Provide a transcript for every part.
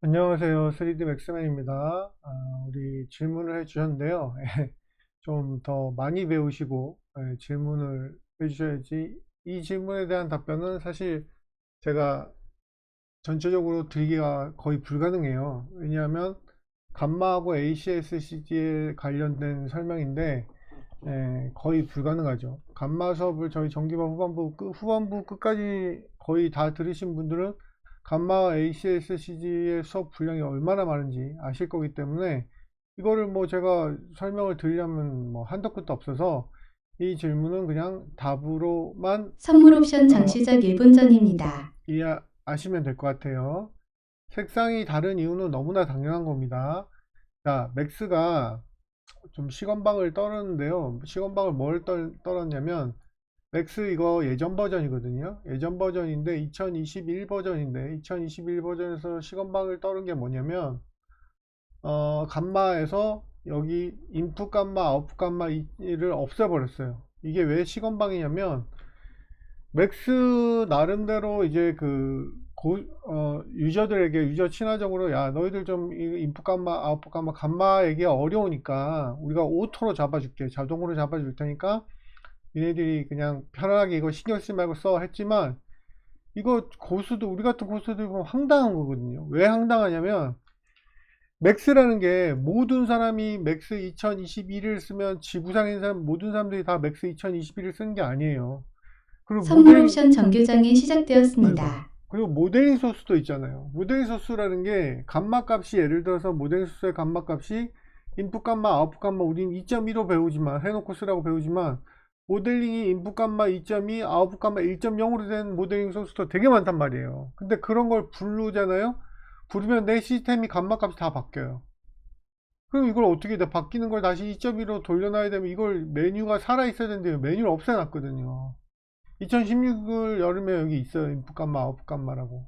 안녕하세요. 3D 맥스맨입니다. 아, 우리 질문을 해주셨는데요. 좀 더 많이 배우시고 예, 질문을 해주셔야지 이 질문에 대한 답변은 사실 제가 전체적으로 드리기가 거의 불가능해요. 왜냐하면 감마하고 ACS-CG에 관련된 설명인데 예, 거의 불가능하죠. 감마 수업을 저희 정기반 후반부 끝- 후반부 끝까지 거의 다 들으신 분들은 감마 ACS-CG의 수업 분량이 얼마나 많은지 아실 거기 때문에 이거를 뭐 제가 설명을 드리려면 뭐 한도 끝도 없어서 이 질문은 그냥 답으로만 선물 옵션 장시작 1분 전입니다. 이해하시면 될 것 같아요. 색상이 다른 이유는 너무나 당연한 겁니다. 자, 맥스가 좀 시건방을 떨었는데요. 시건방을 뭘 떨, 떨었냐면 맥스 이거 예전 버전이거든요. 예전 버전인데 2021 버전인데 2021 버전에서 시건방을 떨은 게 뭐냐면 어, 감마에서 여기 인풋 감마, 아웃풋 감마를 없애버렸어요. 이게 왜 시건방이냐면 맥스 나름대로 이제 그 고, 어, 유저들에게 유저 친화적으로 야 너희들 좀이 인풋 감마, 아웃풋 감마, 감마 얘기가 어려우니까 우리가 오토로 잡아줄게, 자동으로 잡아줄 테니까 얘네들이 그냥 편하게 이거 신경 쓰지 말고 써 했지만 이거 고수도 우리 같은 고수들 보면 황당한 거거든요. 왜 황당하냐면 맥스라는 게 모든 사람이 맥스 2021을 쓰면 지구상에 있는 사람 모든 사람들이 다 맥스 2021을 쓰는 게 아니에요. 그리고 선물 모델 옵션 정교장이 시작되었습니다. 그리고 모델링 소스도 있잖아요. 모델링 소스라는 게 감마 값이 예를 들어서 모델링 소스의 감마 값이 인풋 감마, 아웃풋 감마 우린 2.15 배우지만 해놓고 쓰라고 배우지만 모델링이 인풋 감마 2.2, 아웃풋 감마 1.0으로 된 모델링 소스도 되게 많단 말이에요. 근데 그런 걸 부르잖아요. 부르면 내 시스템이 감마 값이 다 바뀌어요. 그럼 이걸 어떻게 돼? 바뀌는 걸 다시 2.1로 돌려놔야 되면 이걸 메뉴가 살아 있어야 되는데 메뉴를 없애놨거든요. 2016을 여름에 여기 있어요. 인풋 감마, 아웃풋 감마라고.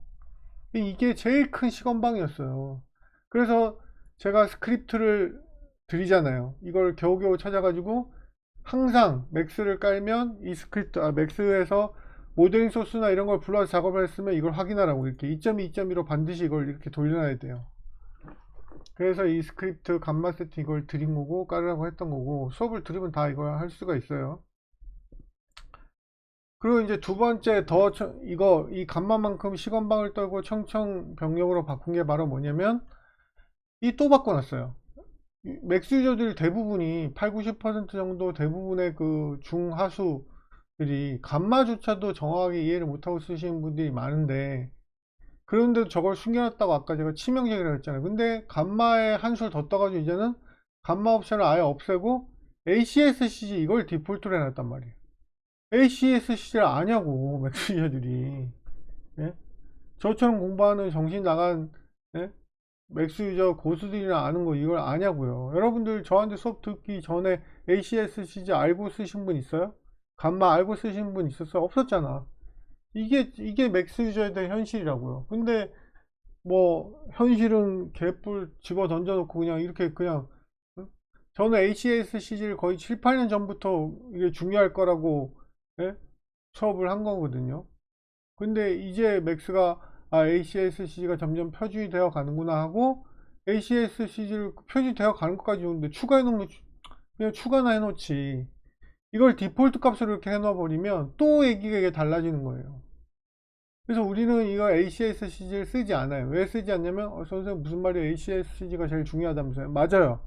이게 제일 큰 시건방이었어요. 그래서 제가 스크립트를 드리잖아요. 이걸 겨우겨우 찾아가지고 항상 맥스를 깔면 이 스크립트, 아, 맥스에서 모델링 소스나 이런 걸 불러서 작업을 했으면 이걸 확인하라고 이렇게 2.2, 2.2로 반드시 이걸 이렇게 돌려놔야 돼요. 그래서 이 스크립트 감마 세팅 이걸 드린 거고 깔으라고 했던 거고 수업을 들으면 다 이걸 할 수가 있어요. 그리고 이제 두 번째 더 청- 이거 이 감마만큼 시건방을 떨고 청청 병력으로 바꾼 게 바로 뭐냐면 이 또 바꿔놨어요. 이 맥스 유저들 대부분이 8, 90% 정도 대부분의 그 중하수들이 감마조차도 정확하게 이해를 못하고 쓰시는 분들이 많은데 그런데도 저걸 숨겨놨다고 아까 제가 치명적이라고 했잖아요. 근데 감마에 한술 더 떠가지고 이제는 감마 옵션을 아예 없애고 ACS-CG 이걸 디폴트로 해놨단 말이에요. ACS-CG를 아냐고 맥스 유저들이 예? 저처럼 공부하는 정신 나간 예? 맥스 유저 고수들이나 아는 거 이걸 아냐고요. 여러분들 저한테 수업 듣기 전에 ACS-CG 알고 쓰신 분 있어요? 감마 알고 쓰신 분 있었어요? 없었잖아. 이게 이게 맥스 유저에 대한 현실이라고요. 근데 뭐 현실은 개뿔 집어 던져 놓고 그냥 이렇게 그냥 응? 저는 ACS-CG를 거의 7, 8년 전부터 이게 중요할 거라고 예? 수업을 한 거거든요. 근데 이제 맥스가 아, ACS-CG가 점점 표준이 되어 가는구나 하고 ACS-CG를 표준이 되어 가는 것까지 오는데 추가해 놓으면 추- 그냥 추가나 해놓지. 이걸 디폴트 값으로 이렇게 해놔 버리면 또 얘기가 이게 달라지는 거예요. 그래서 우리는 이거 ACS-CG를 쓰지 않아요. 왜 쓰지 않냐면 어, 선생님 무슨 말이에요? ACS-CG가 제일 중요하다면서요? 맞아요.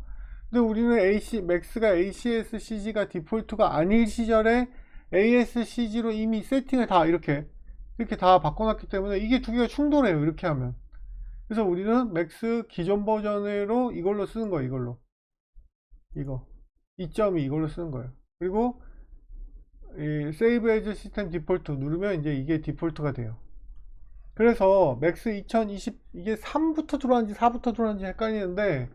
근데 우리는 AC, 맥스가 ACS-CG가 디폴트가 아닐 시절에 AS-CG로 이미 세팅을 다 이렇게 이렇게 다 바꿔놨기 때문에 이게 두 개가 충돌해요. 이렇게 하면. 그래서 우리는 맥스 기존 버전으로 이걸로 쓰는 거예요. 이걸로. 이거. 2.2 이걸로 쓰는 거예요. 그리고 이 세이브 에즈 시스템 디폴트 누르면 이제 이게 디폴트가 돼요. 그래서 맥스 2020 이게 3부터 들어왔는지 4부터 들어왔는지 헷갈리는데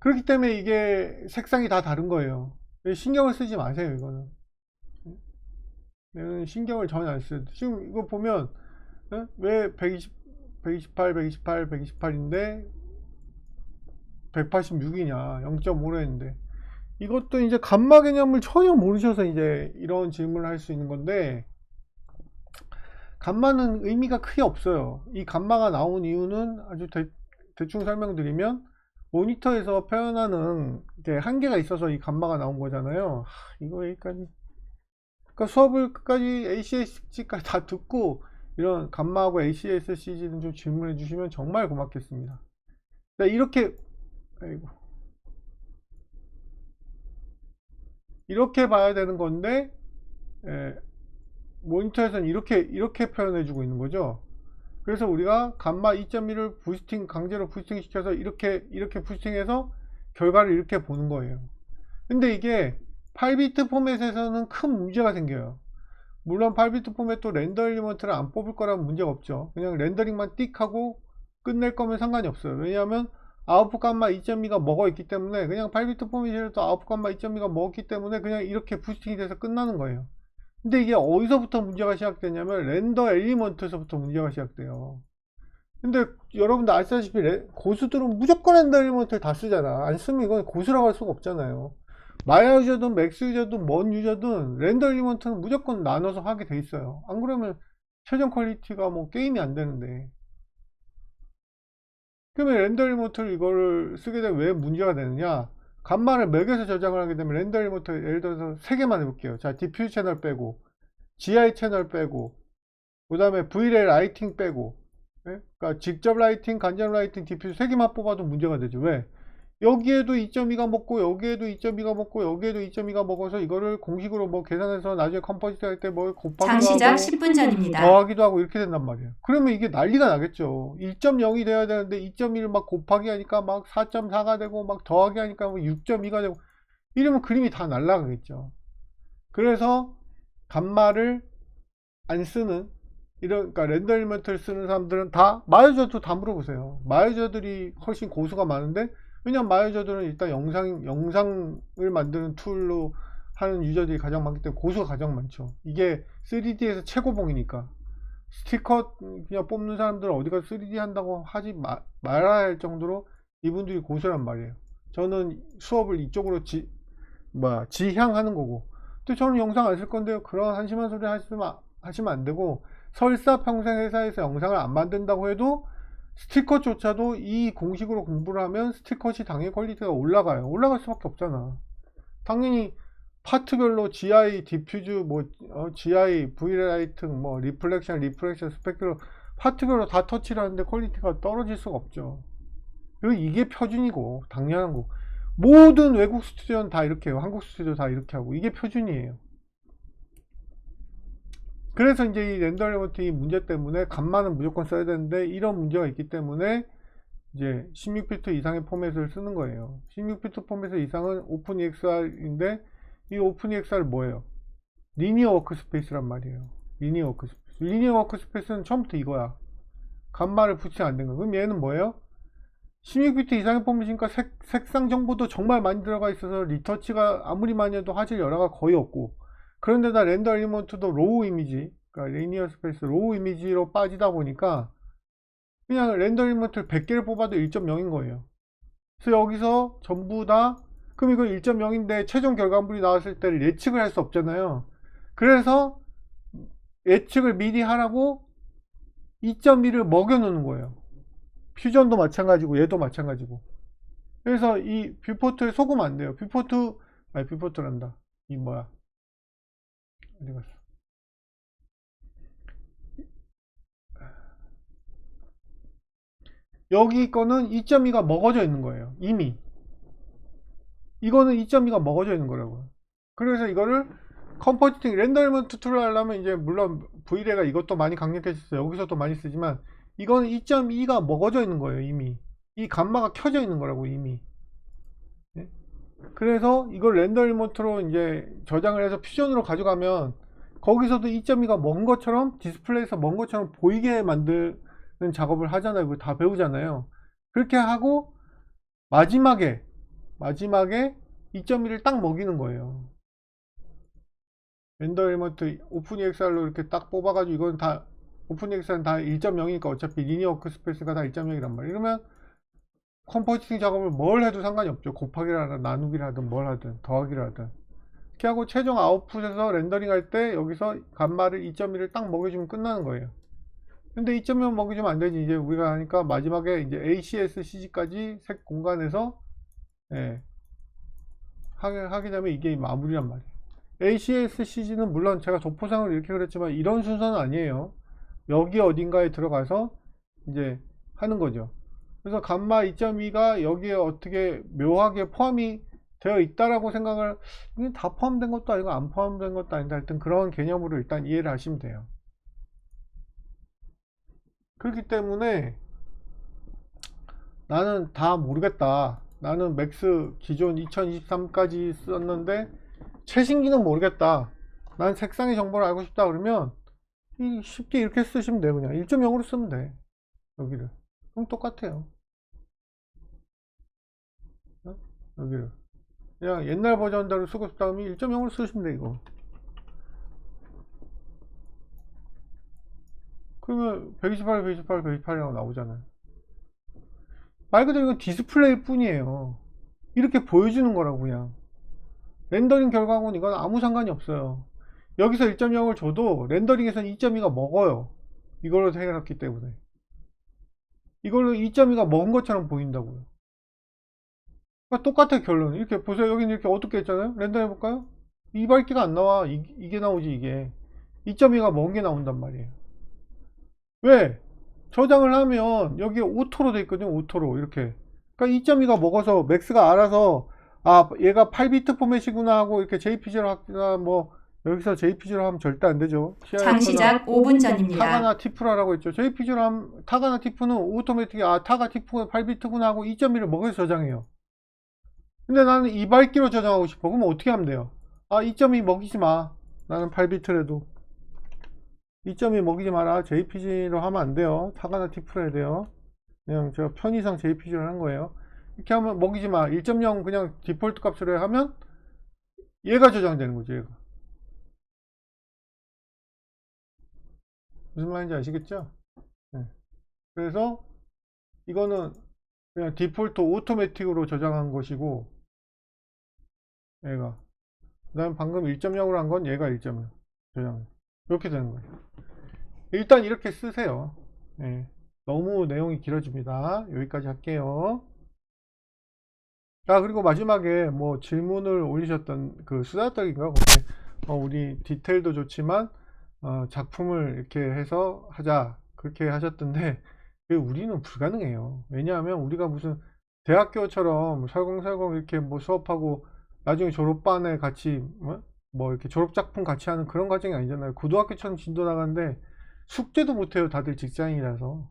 그렇기 때문에 이게 색상이 다 다른 거예요. 신경을 쓰지 마세요, 이거는. 얘는 신경을 전혀 안 써요. 지금 이거 보면 어? 왜 120, 128, 128, 128인데 186이냐 0.5로 했는데 이것도 이제 감마 개념을 전혀 모르셔서 이제 이런 질문을 할 수 있는 건데 감마는 의미가 크게 없어요. 이 감마가 나온 이유는 아주 대, 대충 설명드리면 모니터에서 표현하는 이제 한계가 있어서 이 감마가 나온 거잖아요. 하, 이거 여기까지. 그러니까 수업을 끝까지 ACSC까지 다 듣고 이런 감마하고 ACSC는 좀 질문해 주시면 정말 고맙겠습니다. 자, 이렇게 아이고 이렇게 봐야 되는 건데 예, 모니터에서는 이렇게 이렇게 표현해 주고 있는 거죠. 그래서 우리가 감마 2.1을 부스팅 강제로 부스팅 시켜서 이렇게 이렇게 부스팅해서 결과를 이렇게 보는 거예요. 근데 이게 8비트 포맷에서는 큰 문제가 생겨요. 물론 8비트 포맷도 렌더 엘리먼트를 안 뽑을 거라면 문제가 없죠. 그냥 렌더링만 띡 하고 끝낼 거면 상관이 없어요. 왜냐하면 아웃풋 감마 2.2가 먹어 있기 때문에 그냥 8비트 포맷이라도 아웃풋 감마 2.2가 먹었기 때문에 그냥 이렇게 부스팅이 돼서 끝나는 거예요. 근데 이게 어디서부터 문제가 시작되냐면 렌더 엘리먼트에서부터 문제가 시작돼요. 근데 여러분들 아시다시피 레- 고수들은 무조건 렌더 엘리먼트를 다 쓰잖아. 안 쓰면 이건 고수라고 할 수가 없잖아요. 마야 유저든 맥스 유저든 먼 유저든 렌더 엘리먼트는 무조건 나눠서 하게 돼 있어요. 안 그러면 최종 퀄리티가 뭐 게임이 안 되는데. 그러면 렌더 엘리먼트를 이거를 쓰게 되면 왜 문제가 되느냐? 간만을 맥에서 저장을 하게 되면 렌더 엘리먼트 예를 들어서 세 개만 해볼게요. 자, 디퓨즈 채널 빼고, GI 채널 빼고, 그 다음에 VLL 라이팅 빼고, 예? 그러니까 직접 라이팅, 간접 라이팅, 디퓨즈 세 개만 뽑아도 문제가 되죠. 왜? 여기에도 2.2가 먹고, 여기에도 2.2가 먹고, 여기에도 2.2가 먹어서 이거를 공식으로 뭐 계산해서 나중에 컴포지트 할 때 뭐 곱하기도 하고, 10분 전입니다. 더하기도 하고 이렇게 된단 말이에요. 그러면 이게 난리가 나겠죠. 1.0이 돼야 되는데 2.1을 막 곱하기 하니까 막 4.4가 되고 막 더하기 하니까 6.2가 되고 이러면 그림이 다 날라가겠죠. 그래서 감마를 안 쓰는 이런 그러니까 렌더 엘리먼트를 쓰는 사람들은 다 마유저도 다 물어보세요. 마유저들이 훨씬 고수가 많은데 왜냐면 마유저들은 일단 영상 영상을 만드는 툴로 하는 유저들이 가장 많기 때문에 고수가 가장 많죠. 이게 3D에서 최고봉이니까. 스티커 그냥 뽑는 사람들은 어디가 3D 한다고 하지 마- 말아야 할 정도로 이분들이 고수란 말이에요. 저는 수업을 이쪽으로 지, 뭐야, 지향하는 거고. 또 저는 영상 안 쓸 건데요. 그런 한심한 소리 하시면, 하시면 안 되고, 설사 평생 회사에서 영상을 안 만든다고 해도 스티커조차도 이 공식으로 공부를 하면 스티커시 당연히 퀄리티가 올라가요. 올라갈 수밖에 없잖아. 당연히 파트별로 GI, 디퓨즈, 뭐 어, GI, V라이팅, 뭐 리플렉션, 리프렉션, 스펙트럼 파트별로 다 터치를 하는데 퀄리티가 떨어질 수가 없죠. 그리고 이게 표준이고 당연한 거. 모든 외국 스튜디오는 다 이렇게 해요. 한국 스튜디오 다 이렇게 하고 이게 표준이에요. 그래서 이제 이 렌더 이 문제 때문에 간만은 무조건 써야 되는데 이런 문제가 있기 때문에 이제 16비트 이상의 포맷을 쓰는 거예요. 16비트 포맷 이상은 오픈EXR인데 이 오픈EXR 뭐예요? 리니어 워크스페이스란 말이에요. 리니어 워크스페이스. 리니어 워크스페이스는 처음부터 이거야. 간마를 붙이면 안 된 거야. 그럼 얘는 뭐예요? 16비트 이상의 포맷이니까 색, 색상 정보도 정말 많이 들어가 있어서 리터치가 아무리 많이 해도 화질 열화가 거의 없고 그런데다 렌더 엘리먼트도 로우 이미지 그러니까 리니어 스페이스 로우 이미지로 빠지다 보니까 그냥 렌더 엘리먼트를 100개를 뽑아도 1.0인 거예요. 그래서 여기서 전부 다 그럼 이거 1.0인데 최종 결과물이 나왔을 때를 예측을 할 수 없잖아요. 그래서 예측을 미리 하라고 2.1을 먹여 놓는 거예요. 퓨전도 마찬가지고 얘도 마찬가지고. 그래서 이 뷰포트에 속으면 안 돼요. 뷰포트 아니 뷰포트란다. 이 뭐야? 어디 갔어? 여기 거는 2.2가 먹어져 있는 거예요. 이미. 이거는 2.2가 먹어져 있는 거라고요. 그래서 이거를 컴포지팅 엘먼트 툴을 하려면 이제 물론 V레가 이것도 많이 강력해졌어요. 여기서도 많이 쓰지만 이거는 2.2가 먹어져 있는 거예요. 이미. 이 감마가 켜져 있는 거라고 이미. 네? 그래서 이걸 렌더 엘먼트로 이제 저장을 해서 퓨전으로 가져가면 거기서도 2.2가 먼 것처럼 디스플레이에서 먼 것처럼 보이게 만드는 작업을 하잖아요. 다 배우잖아요. 그렇게 하고 마지막에 마지막에 2.1을 딱 먹이는 거예요. 렌더 엘먼트 오픈EXR로 이렇게 딱 뽑아가지고 이건 다 오픈EXR은 다 1.0이니까 어차피 리니어 워크스페이스가 다 1.0이란 말이에요. 이러면 컴포지팅 작업을 뭘 해도 상관이 없죠. 나누기를 하든 뭘 하든 더하기를 하든 이렇게 하고 최종 아웃풋에서 렌더링 할 때 여기서 감마를 2.1을 딱 먹여주면 끝나는 거예요. 근데 2.1 먹여주면 안 되지. 이제 우리가 하니까 마지막에 이제 ACS CG까지 색 공간에서 예, 하게, 하게 되면 이게 마무리란 말이에요. ACS CG는 물론 제가 조포상을 이렇게 그랬지만 이런 순서는 아니에요. 여기 어딘가에 들어가서 이제 하는 거죠. 그래서 감마 2.2가 여기에 어떻게 묘하게 포함이 되어 있다라고 생각을 다 포함된 것도 아니고 안 포함된 것도 아닌데 하여튼 그런 개념으로 일단 이해를 하시면 돼요. 그렇기 때문에 나는 다 모르겠다. 나는 맥스 기존 2023까지 썼는데 최신기는 모르겠다. 난 색상의 정보를 알고 싶다 그러면 이 쉽게 이렇게 쓰시면 돼요. 그냥 1.0으로 쓰면 돼. 여기를. 그럼 똑같아요. 어? 여기를. 그냥 옛날 버전대로 쓰고 싶다 그러면 1.0으로 쓰시면 돼, 이거. 그러면 128, 128, 128이라고 나오잖아요. 말 그대로 이건 디스플레이 뿐이에요. 이렇게 보여주는 거라고, 그냥. 렌더링 결과하고는 이건 아무 상관이 없어요. 여기서 1.0을 줘도 렌더링에서는 2.2가 먹어요. 이걸로 해놨기 때문에. 이걸로 2.2가 먹은 것처럼 보인다고요. 그러니까 똑같아 결론. 이렇게 보세요. 여기는 이렇게 어둡게 했잖아요. 렌더 해볼까요? 이 밝기가 안 나와. 이, 게 나오지 이게. 2.2가 먹은 게 나온단 말이에요. 왜? 저장을 하면 여기에 오토로 돼 있거든요. 오토로 이렇게. 그러니까 2.2가 먹어서 맥스가 알아서 아 얘가 8비트 포맷이구나 하고 이렇게 JPG로 하거나 뭐 여기서 JPG로 하면 절대 안 되죠. 장 시작 5분 전입니다. 타가나 티프라라고 했죠. JPG로 하면 타가나 티프는 오토매틱이 아 타가 티프가 8비트구나 하고 2.1을 먹여서 저장해요. 근데 나는 이 밝기로 저장하고 싶어. 그럼 어떻게 하면 돼요? 아 2.2 먹이지 마. 나는 8비트라도 2.2 먹이지 마라. JPG로 하면 안 돼요. 타가나 티프로 해야 돼요. 그냥 제가 편의상 JPG로 한 거예요. 이렇게 하면 먹이지 마. 1.0 그냥 디폴트 값으로 하면 얘가 저장되는 거죠. 얘가. 무슨 말인지 아시겠죠? 네. 그래서 이거는 그냥 디폴트 오토매틱으로 저장한 것이고 얘가. 그 다음 방금 1.0으로 한 건 얘가 1.0 저장 이렇게 되는 거예요. 일단 이렇게 쓰세요. 네. 너무 내용이 길어집니다. 여기까지 할게요. 자 그리고 마지막에 뭐 질문을 올리셨던 그 수다떡인가 거기에? 어, 우리 디테일도 좋지만 어, 작품을 이렇게 해서 하자. 그렇게 하셨던데 우리는 불가능해요. 왜냐하면 우리가 무슨 대학교처럼 설공설공 이렇게 뭐 수업하고 나중에 졸업반에 같이 뭐, 뭐 이렇게 졸업 작품 같이 하는 그런 과정이 아니잖아요. 고등학교처럼 진도 나가는데 숙제도 못해요 다들 직장인이라서.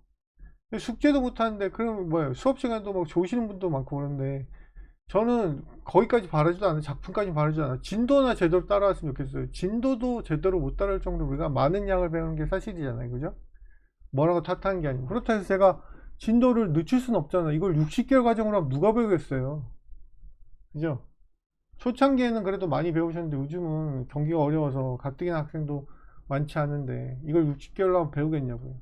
숙제도 못하는데 그럼 뭐예요? 수업 시간도 막 좋으시는 분도 많고 그런데 저는 거기까지 바라지도 않아요. 작품까지 바라지도 않아요. 진도나 제대로 따라왔으면 좋겠어요. 진도도 제대로 못 따라올 정도로 우리가 많은 양을 배우는 게 사실이잖아요. 그죠? 뭐라고 탓하는 게 아니고. 그렇다 해서 제가 진도를 늦출 수는 없잖아요. 이걸 60개월 과정으로 하면 누가 배우겠어요. 그죠? 초창기에는 그래도 많이 배우셨는데 요즘은 경기가 어려워서 가뜩이나 학생도 많지 않은데 이걸 60개월로 하면 배우겠냐고요.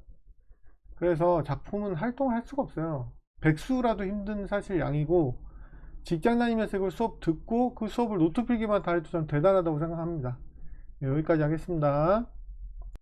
그래서 작품은 활동할 수가 없어요. 백수라도 힘든 사실 양이고 직장 다니면서 이걸 수업 듣고 그 수업을 노트 필기만 다 해도 저는 대단하다고 생각합니다. 네, 여기까지 하겠습니다.